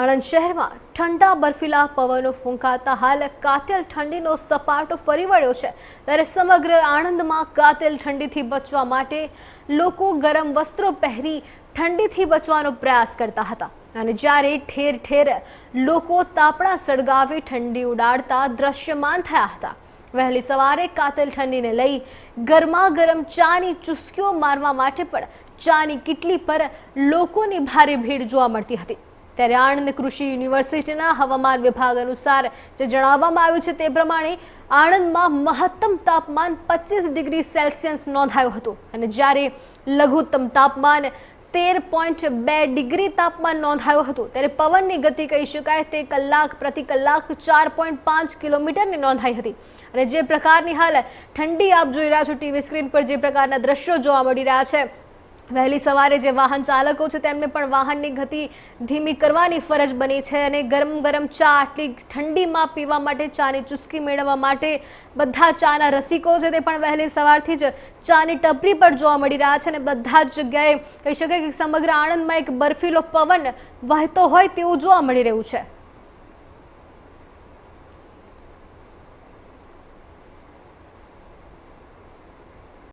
આણંદ શહેરમાં ઠંડા બર્ફીલા પવનો ફૂંકાતા હાલ કાતિલ ઠંડીનો સપાટો ફરી વળ્યો છે. ત્યારે સમગ્ર આણંદમાં કાતિલ ઠંડીથી બચવા માટે લોકો ગરમ વસ્ત્રો પહેરી ઠંડીથી બચવાનો પ્રયાસ કરતા હતા. અને જ્યારે ઠેર ઠેર લોકો તાપણા સળગાવી ઠંડી ઉડાડતા દ્રશ્યમાન થયા હતા. વહેલી સવારે કાતિલ ઠંડીને લઈ ગરમા ગરમ ચાની ચુસ્કીઓ મારવા માટે પણ ચાની કિટલી પર લોકોની ભારે ભીડ જોવા મળતી હતી. ત્યારે આણંદ કૃષિ યુનિવર્સિટીના હવામાન વિભાગ અનુસાર જે જણાવવામાં આવ્યું છે તે પ્રમાણે આણંદમાં મહત્તમ તાપમાન પચીસ ડિગ્રી સેલ્સિયસ નોંધાયું હતું. અને જ્યારે લઘુત્તમ તાપમાન તેર પોઈન્ટ બે ડિગ્રી તાપમાન નોંધાયું હતું, ત્યારે પવનની ગતિ કહી શકાય તે કલાક પ્રતિ કલાક ચાર પોઈન્ટ પાંચ કિલોમીટરની નોંધાઈ હતી. અને જે પ્રકારની હાલ ઠંડી આપ જોઈ રહ્યા છો ટીવી સ્ક્રીન પર જે પ્રકારના દ્રશ્યો જોવા મળી રહ્યા છે વહેલી સવારે જે વાહન ચાલકો છે તેમને પણ વાહનની ગતિ ધીમી કરવાની ફરજ બની છે અને ગરમ ગરમ ચા આટલી ઠંડીમાં પીવા માટે ચાની ચુસ્કી મેળવવા માટે બધા ચાના રસિકો છે તે પણ વહેલી સવારથી જ ચાની ટપરી પર જોવા મળી રહ્યા છે અને બધા જ જગ્યાએ કહી શકાય કે સમગ્ર આણંદમાં એક બર્ફીલો પવન વહેતો હોય તેવું જોવા મળી રહ્યું છે.